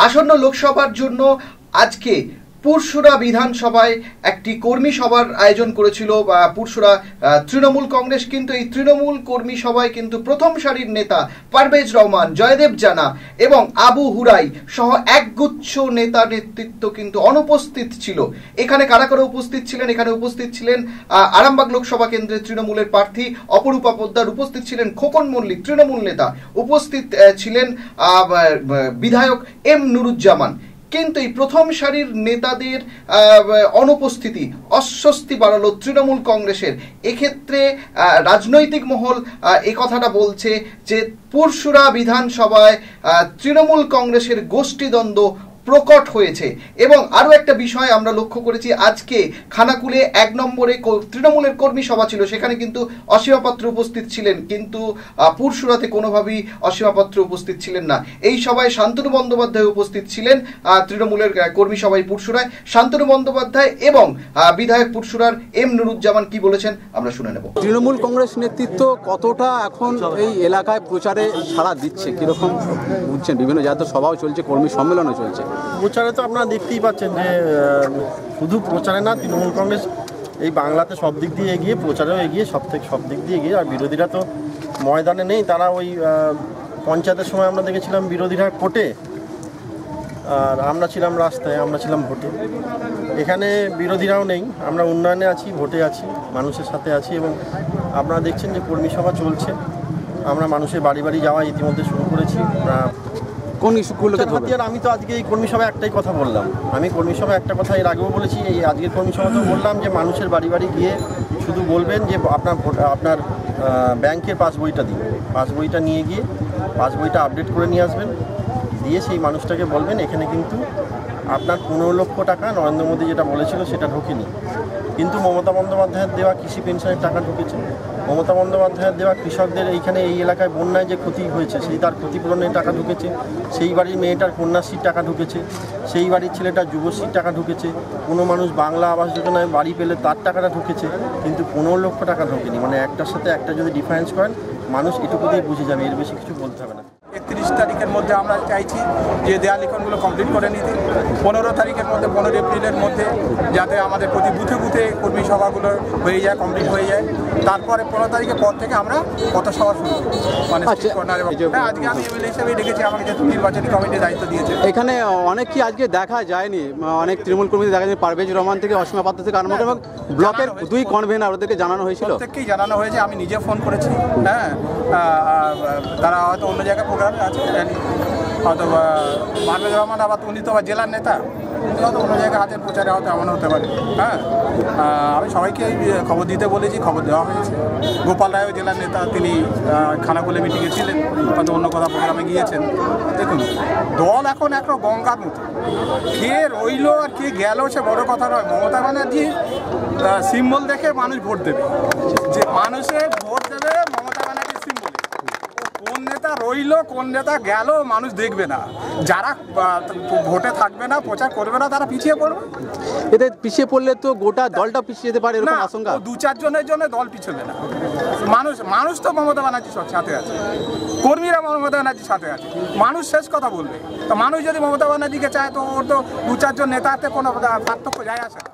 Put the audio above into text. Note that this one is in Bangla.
আসন্ন লোকসভার জন্য আজকে পুরসুরা বিধানসভায় একটি কর্মী সভার আয়োজন করেছিল বা পুরসুরা তৃণমূল কংগ্রেস। কিন্তু এই তৃণমূল কর্মী সভায় কিন্তু প্রথম সারির নেতা পারভেজ রহমান, জয়দেব জানা এবং আবু হুরাই সহ একগুচ্ছ নেতা নেতৃত্ব কিন্তু অনুপস্থিত ছিল। এখানে কারা কারা উপস্থিত ছিলেন? এখানে উপস্থিত ছিলেন আরামবাগ লোকসভা কেন্দ্রের তৃণমূলের প্রার্থী অপরূপা পোদ্দার, উপস্থিত ছিলেন খোকন মল্লিক, তৃণমূল নেতা। উপস্থিত ছিলেন বিধায়ক এম নুরুজ্জামান। কিন্তু এই প্রথম সারির নেতাদের অনুপস্থিতি অস্বস্তি বাড়ালো তৃণমূল কংগ্রেসের। এক্ষেত্রে রাজনৈতিক মহল এ কথাটা বলছে যে পরশুরা বিধানসভায় তৃণমূল কংগ্রেসের গোষ্ঠীদ্বন্দ্ব প্রকট হয়েছে। এবং আরও একটা বিষয় আমরা লক্ষ্য করেছি, আজকে খানাকুলে এক নম্বরে তৃণমূলের কর্মী সভা ছিল, সেখানে কিন্তু অসীমা পাত্র উপস্থিত ছিলেন, কিন্তু পুরসুরাতে কোনোভাবেই অসীমা পাত্র উপস্থিত ছিলেন না। এই সভায় শান্তনু বন্দ্যোপাধ্যায় উপস্থিত ছিলেন তৃণমূলের কর্মী সভায় পুরসুরায়। শান্তনু বন্দ্যোপাধ্যায় এবং বিধায়ক পুরসুরার এম নুরুজ্জামান কি বলেছেন, আমরা শুনে নেব। তৃণমূল কংগ্রেস নেতৃত্ব কতটা এখন এই এলাকায় প্রচারে সাড়া দিচ্ছে? কীরকম বুঝছেন বিভিন্ন জাতীয় সভাও চলছে, কর্মী সম্মেলনও চলছে। প্রচারে তো আপনারা দেখতেই পাচ্ছেন যে শুধু প্রচারে না, তৃণমূল কংগ্রেস এই বাংলাতে সব দিক দিয়ে এগিয়ে, প্রচারেও এগিয়ে, সব থেকে সব দিক দিয়ে এগিয়ে, আর বিরোধীরা তো ময়দানে নেই। তারা ওই পঞ্চায়েতের সময় আমরা দেখেছিলাম বিরোধীরা কোর্টে, আর আমরা ছিলাম রাস্তায়, আমরা ছিলাম ভোটে। এখানে বিরোধীরাও নেই। আমরা উন্নয়নে আছি, ভোটে আছি, মানুষের সাথে আছি, এবং আপনারা দেখছেন যে কর্মী সভা চলছে। আমরা মানুষের বাড়ি বাড়ি যাওয়া ইতিমধ্যে শুরু করেছি। কোন ইস্যুগুলোকে হাতিয়ার আমি তো আজকে এই কর্মী সভায় একটাই কথা বললাম। আমি কর্মী সভায় একটা কথা এর আগেও বলেছি এই আজকের কর্মী সভাতেও বললাম যে মানুষের বাড়ি বাড়ি গিয়ে শুধু বলবেন যে আপনার আপনার ব্যাংকের পাসবইটা দিন। পাসবইটা নিয়ে গিয়ে পাসবইটা আপডেট করে নিয়ে আসবেন। দিয়ে সেই মানুষটাকে বলবেন এখানে কিন্তু আপনার পনেরো লক্ষ টাকা নরেন্দ্র মোদী যেটা বলেছিল সেটা ঢোকেনি। কিন্তু মমতা বন্দ্যোপাধ্যায়ের দেওয়া কৃষি পেনশনের টাকা ঢুকেছে। মমতা বন্দ্যোপাধ্যায়ের দেওয়া কৃষকদের এইখানে এই এলাকায় বন্যায় যে ক্ষতি হয়েছে, সেই তার ক্ষতিপূরণের টাকা ঢুকেছে। সেই বাড়ির মেয়েটার কন্যাশ্রীর টাকা ঢুকেছে। সেই বাড়ির ছেলেটার যুবশ্রীর টাকা ঢুকেছে। কোনো মানুষ বাংলা আবাস যোজনায় বাড়ি পেলে তার টাকাটা ঢুকেছে, কিন্তু পনেরো লক্ষ টাকা ঢোকেনি। মানে একটার সাথে একটা যদি ডিফারেন্স করেন, মানুষ এটুকু দিয়ে বুঝে যাবে, এর বেশি কিছু বলতে হবে না। একত্রিশ তারিখের মধ্যে আমরা চাইছি যে দেয়াল লিখনগুলো কমপ্লিট করে নিতে। পনেরো তারিখের মধ্যে পনেরো এপ্রিলের মধ্যে যাতে আমাদের প্রতি বুথে বুথে কর্মী সভাগুলো হয়ে যায় কমপ্লিট হয়ে যায়। তারপরে পনেরো তারিখের পর থেকে আমরা পথ সভা শুরু। মানে আচ্ছা, হ্যাঁ, আজকে আমি এমএলএ হিসেবে ডেকেছি আমাকে যেহেতু নির্বাচনী কমিটির দায়িত্ব দিয়েছে। এখানে অনেক কি আজকে দেখা যায়নি? অনেক তৃণমূল কর্মীদের দেখা যায় পারভেজ রহমান থেকে অসীমা পাত্র থেকে আরম্ভ এবং ব্লকের জানানো হয়েছে। দুই কনভেনার ওদেরকে জানানো হয়েছিল। প্রত্যেককেই জানানো হয়েছে আমি নিজে ফোন করেছি হ্যাঁ তারা হয়তো অন্য জায়গায় প্রোগ্রামে আছে হয়তো পারভেজ রহমান আবার উনি তো আবার জেলার নেতা হয়তো অন্য জায়গায় হাতের প্রচারে হয়তো এমন হতে পারে। হ্যাঁ? আমি সবাইকে খবর দিতে বলেছি, খবর দেওয়া হয়েছে। গোপাল রায়ও জেলার নেতা, তিনি খানাকুলে মিটিংয়ে ছিলেন, হয়তো অন্য কথা প্রোগ্রামে গিয়েছেন। দেখুন, দল এখন একটা গঙ্গার মতো। কে রইল আর কে গেল, সে বড় কথা নয়। মমতা ব্যানার্জি সিম্বল দেখে মানুষ ভোট দেবে। যে মানুষের ভোট দেবে মমতা ব্যানার্জির সিম্বলে কোন নেতা রইল কোন নেতা গেল মানুষ দেখবে না। যারা ভোটে থাকবে না প্রচার করবে না তারা পিছিয়ে পড়বে? এতে পিছিয়ে পড়লে তো গোটা দলটা পিছিয়ে যেতে পারে এরকম না আশঙ্কা? দু চারজনের জন্য দল পিছবে না। মানুষ মানুষ তো মমতা ব্যানার্জির সাথে আছে। কর্মীরা মমতা ব্যানার্জির সাথে আছে। মানুষ শেষ কথা বলবে। তো মানুষ যদি মমতা ব্যানার্জিকে চায় তো ওর তো দু চারজন নেতাতে কোনো পার্থক্য যায় আসে না।